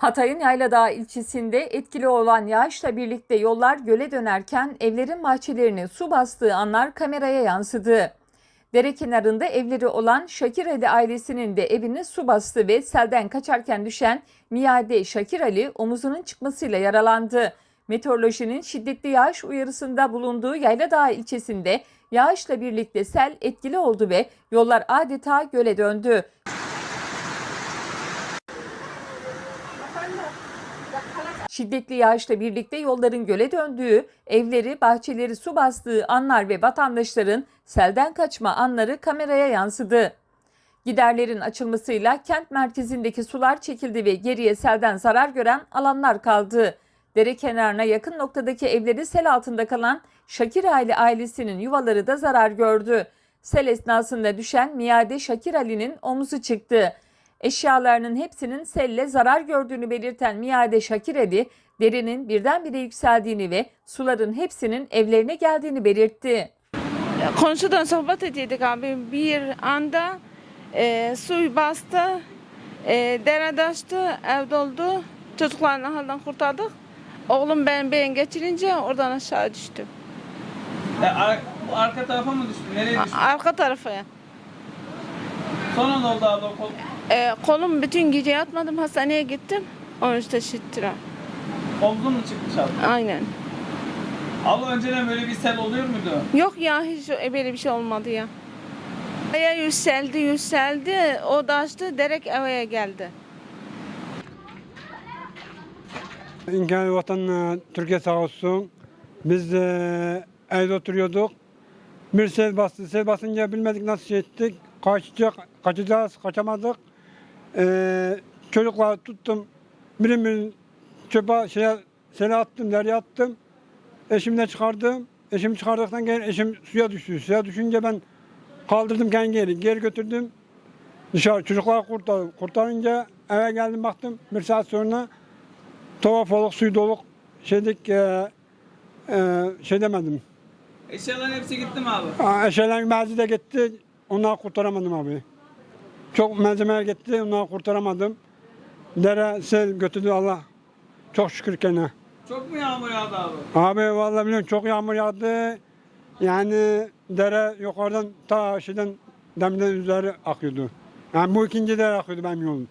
Hatay'ın Yayladağ ilçesinde etkili olan yağışla birlikte yollar göle dönerken evlerin bahçelerini su bastığı anlar kameraya yansıdı. Dere kenarında evleri olan Şakir Ali ailesinin de evini su bastı ve selden kaçarken düşen Miyade Şakir Ali omuzunun çıkmasıyla yaralandı. Meteorolojinin şiddetli yağış uyarısında bulunduğu Yayladağ ilçesinde yağışla birlikte sel etkili oldu ve yollar adeta göle döndü. Şiddetli yağışla birlikte yolların göle döndüğü, evleri, bahçeleri su bastığı anlar ve vatandaşların selden kaçma anları kameraya yansıdı. Giderlerin açılmasıyla kent merkezindeki sular çekildi ve geriye selden zarar gören alanlar kaldı. Dere kenarına yakın noktadaki evleri sel altında kalan Şakir aile ailesinin yuvaları da zarar gördü. Sel esnasında düşen Miyade Şakir Ali'nin omuzu çıktı. Eşyalarının hepsinin selle zarar gördüğünü belirten Miyade Şakir Ali, derenin birdenbire yükseldiğini ve suların hepsinin evlerine geldiğini belirtti. Komşudan sohbet ediyorduk abi. Bir anda e, suyu bastı, e, dere taştı, ev doldu. Çocuklarını halden kurtardık. Oğlum ben beyin geçirince oradan aşağı düştüm. Ya ar- bu arka tarafa mı düştün? Nereye düştün? arka tarafa. Sonra ne oldu abla? Kol... E, kolum bütün gece yatmadım hastaneye gittim. 13 teşekkür Omzun mu çıkmış abla? Aynen. Abla önceden böyle bir sel oluyor muydu? Yok ya hiç böyle bir şey olmadı ya. Aya yükseldi yükseldi o taştı direkt eve geldi. İmkanı vatan e, Türkiye sağ olsun. Biz e, evde oturuyorduk. Bir sel bastı. Sel basınca bilmedik nasıl şey ettik. Kaçacak, kaçacağız, kaçamadık. E, çocuklar tuttum. Birimin çöpe şeye, sele attım, derya attım. Eşimle çıkardım. Eşimi çıkardıktan geri eşim suya düştü. Suya düşünce ben kaldırdım kendi geri. Geri götürdüm. Dışarı çocuklar kurtar, kurtarınca eve geldim baktım. Bir saat sonra Tavaf oluk, suyu doluk şeydik e, e, şey demedim. Eşyaların hepsi gitti mi abi? Aa, Eşelerin bazı da gitti. Onları kurtaramadım abi. Çok malzemeler gitti. Onları kurtaramadım. Dere sel götürdü Allah. Çok şükür gene. Çok mu yağmur yağdı abi? Abi vallahi biliyorum çok yağmur yağdı. Yani dere yukarıdan ta şeyden demden üzeri akıyordu. Yani bu ikinci dere akıyordu benim yolum.